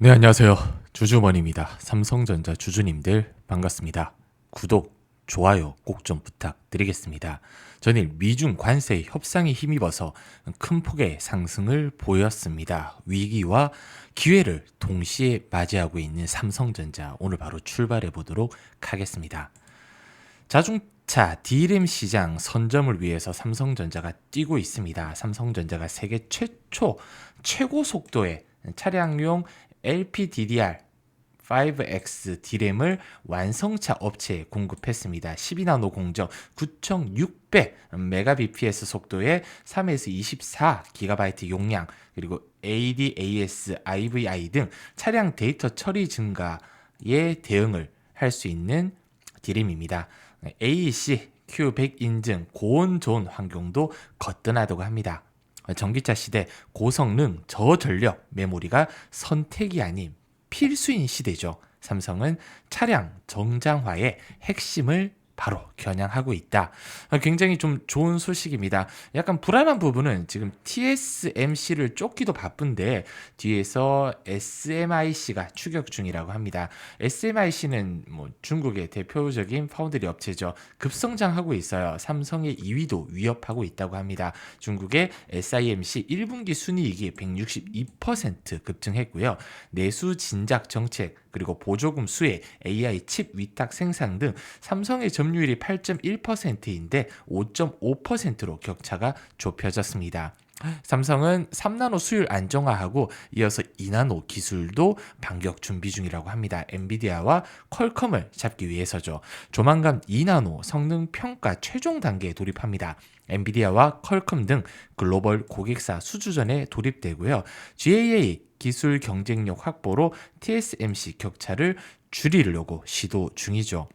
네, 안녕하세요. 주주머니입니다. 삼성전자 주주님들 반갑습니다. 구독, 좋아요 꼭 좀 부탁드리겠습니다. 전일 미중 관세 협상에 힘입어서 큰 폭의 상승을 보였습니다. 위기와 기회를 동시에 맞이하고 있는 삼성전자 오늘 바로 출발해 보도록 하겠습니다. 자동차 D램 시장 선점을 위해서 삼성전자가 뛰고 있습니다. 삼성전자가 세계 최초 최고 속도의 차량용 LPDDR 5X D램을 완성차 업체에 공급했습니다. 12나노 공정 9600 메가bps 속도의 3에서 24 GB 용량 그리고 ADAS, IVI 등 차량 데이터 처리 증가에 대응을 할 수 있는 D램입니다. AEC Q100 인증 고온존 환경도 거뜬하다고 합니다. 전기차 시대 고성능 저전력 메모리가 선택이 아닌 필수인 시대죠. 삼성은 차량 정장화의 핵심을 바로 겨냥하고 있다. 굉장히 좀 좋은 소식입니다. 약간 불안한 부분은 지금 TSMC를 쫓기도 바쁜데 뒤에서 SMIC가 추격 중이라고 합니다. SMIC는 뭐 중국의 대표적인 파운드리 업체죠. 급성장하고 있어요. 삼성의 2위도 위협하고 있다고 합니다. 중국의 SIMC 1분기 순이익이 162% 급증했고요. 내수 진작 정책 그리고 보조금 수혜, AI 칩 위탁 생산 등 삼성의 점 유율이 8.1%인데 5.5%로 격차가 좁혀졌습니다. 삼성은 3나노 수율 안정화하고 이어서 2나노 기술도 반격 준비 중이라고 합니다. 엔비디아와 퀄컴을 잡기 위해서죠. 조만간 2나노 성능 평가 최종 단계에 돌입합니다. 엔비디아와 퀄컴 등 글로벌 고객사 수주전에 돌입되고요. GAA 기술 경쟁력 확보로 TSMC 격차를 줄이려고 시도 중이죠.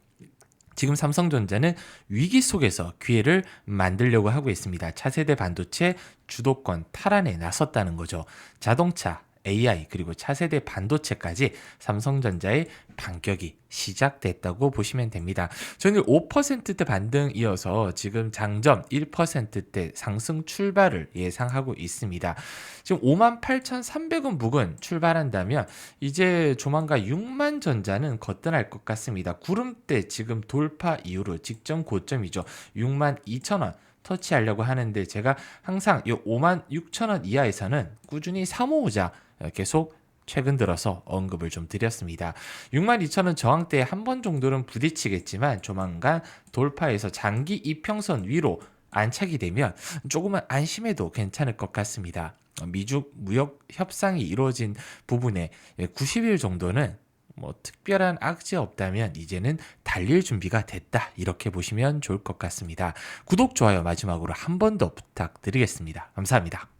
지금 삼성전자는 위기 속에서 기회를 만들려고 하고 있습니다. 차세대 반도체 주도권 탈환에 나섰다는 거죠. 자동차, AI 그리고 차세대 반도체까지 삼성전자의 반격이 시작됐다고 보시면 됩니다. 저는 5%대 반등 이어서 지금 장점 1%대 상승 출발을 예상하고 있습니다. 지금 58,300원 부근 출발한다면 이제 조만간 6만 전자는 거뜬할 것 같습니다. 구름대 지금 돌파 이후로 직전 고점이죠. 6만 2천 원 터치하려고 하는데 제가 항상 이 5만 6천 원 이하에서는 꾸준히 사모으자 계속 최근 들어서 언급을 좀 드렸습니다. 62,000원 저항대에 한 번 정도는 부딪히겠지만 조만간 돌파해서 장기 이평선 위로 안착이 되면 조금은 안심해도 괜찮을 것 같습니다. 미중 무역 협상이 이루어진 부분에 90일 정도는 뭐 특별한 악재 없다면 이제는 달릴 준비가 됐다 이렇게 보시면 좋을 것 같습니다. 구독 좋아요 마지막으로 한 번 더 부탁드리겠습니다. 감사합니다.